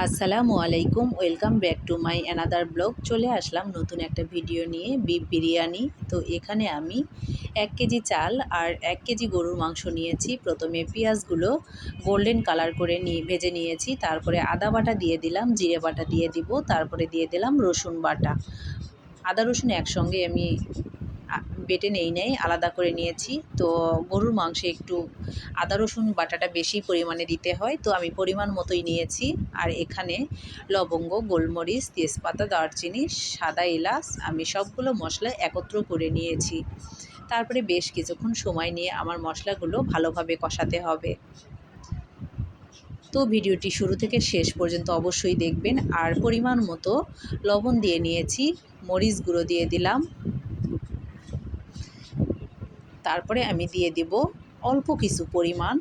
আসসালামু আলাইকুম, welcome back to my another blog. চলে আসলাম নতুন একটা ভিডিও নিয়ে, বিফ বিরিয়ানি। তো এখানে আমি এক কেজি চাল আর এক কেজি গরুর মাংস নিয়েছি। প্রথমে পেঁয়াজগুলো গোল্ডেন কালার করে নিয়ে, ভেজে নিয়েছি। তারপরে আদা বাটা দিয়ে দিলাম, জিরে বাটা দিয়ে দিব। তারপরে দিয়ে দিলাম রসুন বাটা। আদা রসুন একসঙ্গে আমি বেটে নেই নেই, আলাদা করে নিয়েছি। তো গরুর মাংসে একটু আদা, রসুন বাটাটা বেশি পরিমাণে দিতে হয়। তো আমি পরিমাণ মতোই নিয়েছি। আর এখানে লবঙ্গ, গোলমরিচ, তেজপাতা, দারচিনি, সাদা এলাচ, আমি সবগুলো মশলা একত্র করে নিয়েছি। তারপরে বেশ কিছুক্ষণ সময় নিয়ে আমার মশলাগুলো ভালোভাবে কষাতে হবে। তো ভিডিওটি শুরু থেকে শেষ পর্যন্ত অবশ্যই দেখবেন। আর পরিমাণ মতো লবণ দিয়ে নিয়েছি, মরিচ গুঁড়ো দিয়ে দিলাম। তারপরে আমি দিয়ে দেব অল্প কিছু পরিমাণ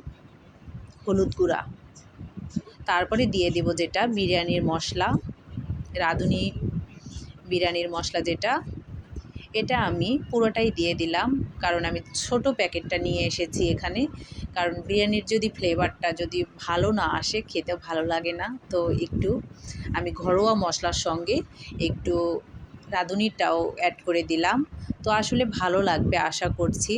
হলুদ গুঁড়া। তারপরে দিয়ে দেব যেটা বিরিয়ানির মশলা, রাঁধুনি বিরিয়ানির মশলা যেটা, এটা আমি পুরোটাই দিয়ে দিলাম। কারণ আমি ছোট প্যাকেটটা নিয়ে এসেছি এখানে। কারণ বিরিয়ানির যদি ফ্লেভারটা যদি ভালো না আসে, খেতে ভালো লাগে না। তো একটু আমি ঘরোয়া মশলার সঙ্গে একটু রাঁধুনিটাও অ্যাড করে দিলাম। তো আসলে ভালো লাগবে আশা করছি।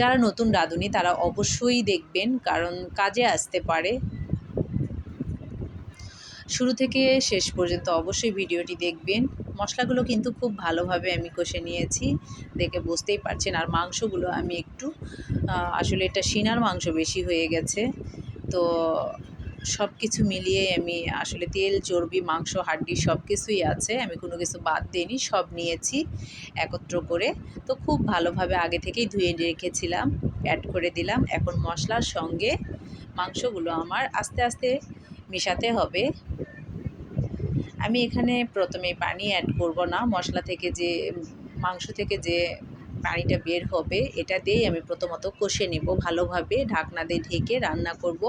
যারা নতুন রাঁধুনি, তারা অবশ্যই দেখবেন, কারণ কাজে আসতে পারে। শুরু থেকে শেষ পর্যন্ত অবশ্যই ভিডিওটি দেখবেন। মশলাগুলো কিন্তু খুব ভালোভাবে আমি কষে নিয়েছি, দেখে বুঝতেই পারছেন। আর মাংসগুলো আমি একটু আসলে এটা সিনার মাংস বেশি হয়ে গেছে। তো সব কিছু মিলিয়ে আমি আসলে তেল, চর্বি, মাংস, হাড্ডি সব কিছুই আছে। আমি কোনো কিছু বাদ দিইনি, সব নিয়েছি একত্র করে। তো খুব ভালোভাবে আগে থেকেই ধুয়ে রেখেছিলাম অ্যাড করে দিলাম। এখন মশলার সঙ্গে মাংসগুলো আমার আস্তে আস্তে মেশাতে হবে। আমি এখানে প্রথমে পানি অ্যাড করব না। মশলা থেকে যে, মাংস থেকে যে পানিটা বের হবে এটা দিয়েই আমি প্রথমত কষে নেব ভালোভাবে, ঢাকনা দিয়ে ঢেকে রান্না করব।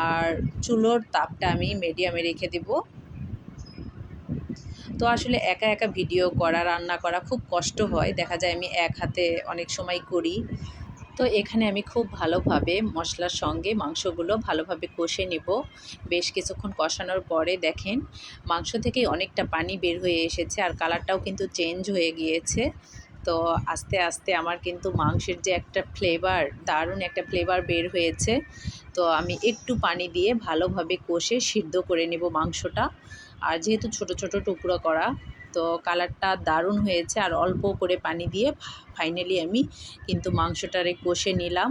আর চুলোর তাপটা আমি মিডিয়ামে রেখে দেব। তো আসলে একা একা ভিডিও করা, রান্না করা খুব কষ্ট হয়। দেখা যায় আমি এক হাতে অনেক সময় করি। তো এখানে আমি খুব ভালোভাবে মশলার সঙ্গে মাংসগুলো ভালোভাবে কষে নেব। বেশ কিছুক্ষণ কষানোর পরে দেখেন, মাংস থেকে অনেকটা পানি বের হয়ে এসেছে আর কালারটাও কিন্তু চেঞ্জ হয়ে গিয়েছে। তো আস্তে আস্তে আমার কিন্তু মাংসের যে একটা ফ্লেভার দারুণ একটা ফ্লেভার বের হয়েছে। তো আমি একটু পানি দিয়ে ভালোভাবে কষে সিদ্ধ করে নেব মাংসটা। আর যেহেতু ছোট ছোট টুকরো করা, তো কালারটা দারুণ হয়েছে। আর অল্প করে পানি দিয়ে ফাইনালি আমি কিন্তু মাংসটারে কষে নিলাম।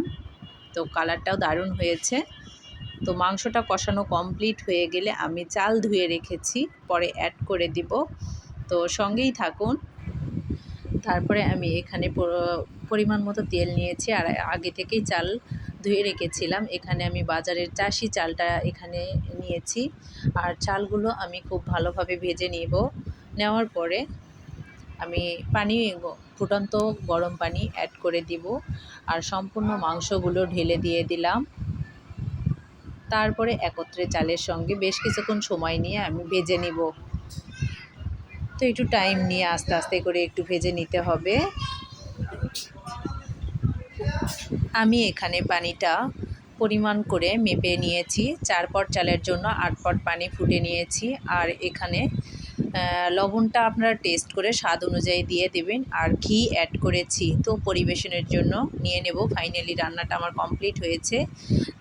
তো কালারটাও দারুণ হয়েছে। তো মাংসটা কষানো কমপ্লিট হয়ে গেলে আমি চাল ধুয়ে রেখেছি। পরে অ্যাড করে দিব। তো সঙ্গেই থাকুন। তারপরে আমি এখানে পরিমাণ মতো তেল নিয়েছি আর আগে থেকেই চাল ধুয়ে রেখেছিলাম। এখানে আমি বাজারের চাষি চালটা এখানে নিয়েছি আর চালগুলো আমি খুব ভালোভাবে ভেজে নিব। নেওয়ার পরে আমি পানি ফুটন্ত গরম পানি অ্যাড করে দিব আর সম্পূর্ণ মাংসগুলো ঢেলে দিয়ে দিলাম। তারপরে একত্রে চালের সঙ্গে বেশ কিছুক্ষণ সময় নিয়ে আমি ভেজে নিব। তো একটু টাইম নিয়ে আস্তে আস্তে করে একটু ভেজে নিতে হবে। আমি এখানে পানিটা পরিমাণ করে মেপে নিয়েছি, চার পট চালের জন্য আট পট পানি ফুটে নিয়েছি, আর এখানে লবণটা আপনারা টেস্ট করে স্বাদ অনুযায়ী দিয়ে দেবেন আর ঘি অ্যাড করেছি। তো পরিবেশনের জন্য নিয়ে নেব। ফাইনালি রান্নাটা আমার কমপ্লিট হয়েছে।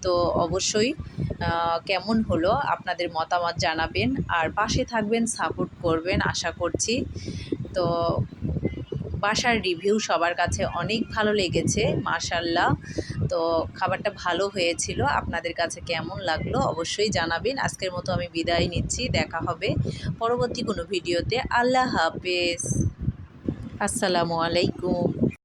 তো অবশ্যই কেমন হলো আপনাদের মতামত জানাবেন। আর পাশে থাকবেন সাপোর্ট করবেন, আশা করছি। তো বাসার রিভিউ সবার কাছে অনেক ভালো লেগেছে মাশাল্লাহ তো খাবারটা ভালো হয়েছিল। আপনাদের কাছে কেমন লাগল অবশ্যই জানাবেন। আজকের মতো আমি বিদায় নিচ্ছি। দেখা হবে পরবর্তী কোনো ভিডিওতে। আল্লাহ হাফেজ। আসসালামু আলাইকুম।